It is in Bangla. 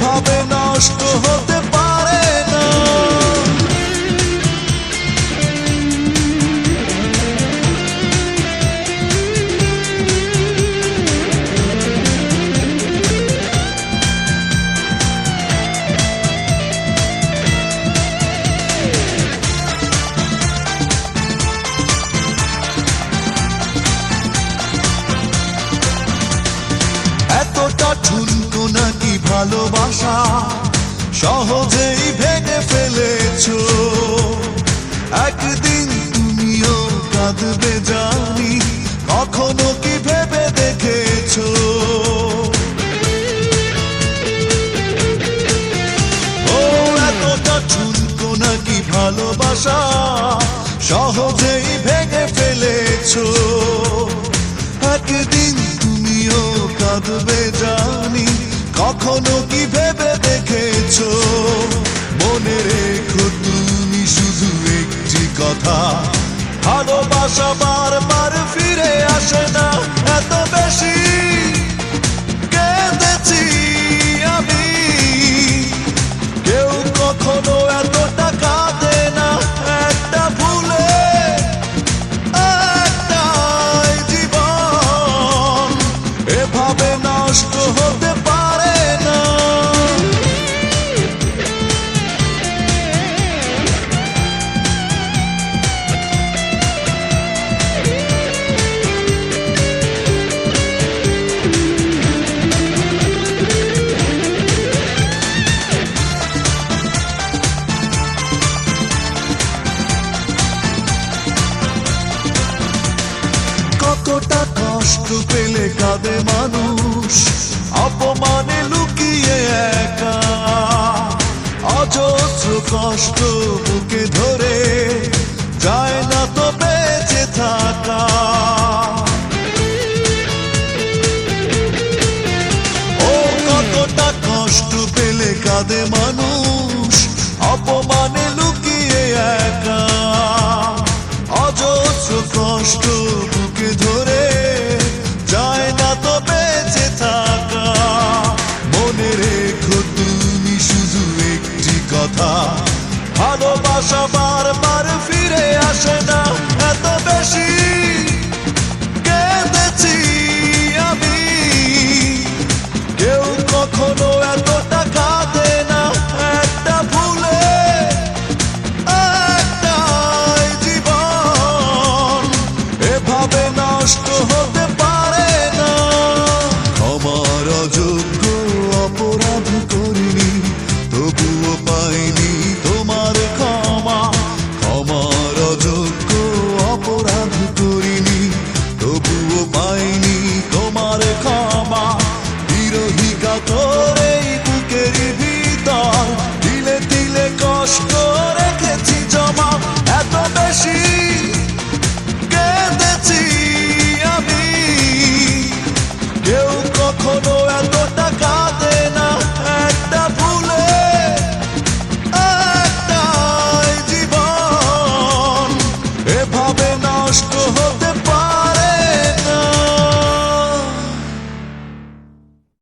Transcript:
হবে নষ্ট হতে ভালোবাসা সহজেই ভেঙে ফেলেছো। একদিন তুমিও কাঁদবে জানি, কখনো কি ভেবে দেখেছ? ও এতটা নাকি ভালোবাসা সহজেই ভেঙে ফেলেছো? একদিন তুমিও কাঁদবে জানি কখনো কি ভেবে দেখেছ? মনে রেখো তুমি শুধু একটি কথা। ভালোবাসা বারবার ফিরে আসে না। কষ্ট পেলে কাঁদে মানুষ। অপমানে লুকিয়ে একা। অজস্র কষ্ট বুকে ধরে যায় না তো বেঁচে থাকা। ও কতটা কষ্ট পেলে কাঁদে মানুষ। ভালোবাসা বারবার ফিরে আসে না। এত বেশি কেঁদেছি আমি। কেউ কখনো এতটা কাঁদে না। একটা ভুলে, একটাই জীবন। এভাবে নষ্ট হতে পারে না। ক্ষমার অযোগ্য অপরাধ করিনি, তবুও পাইনি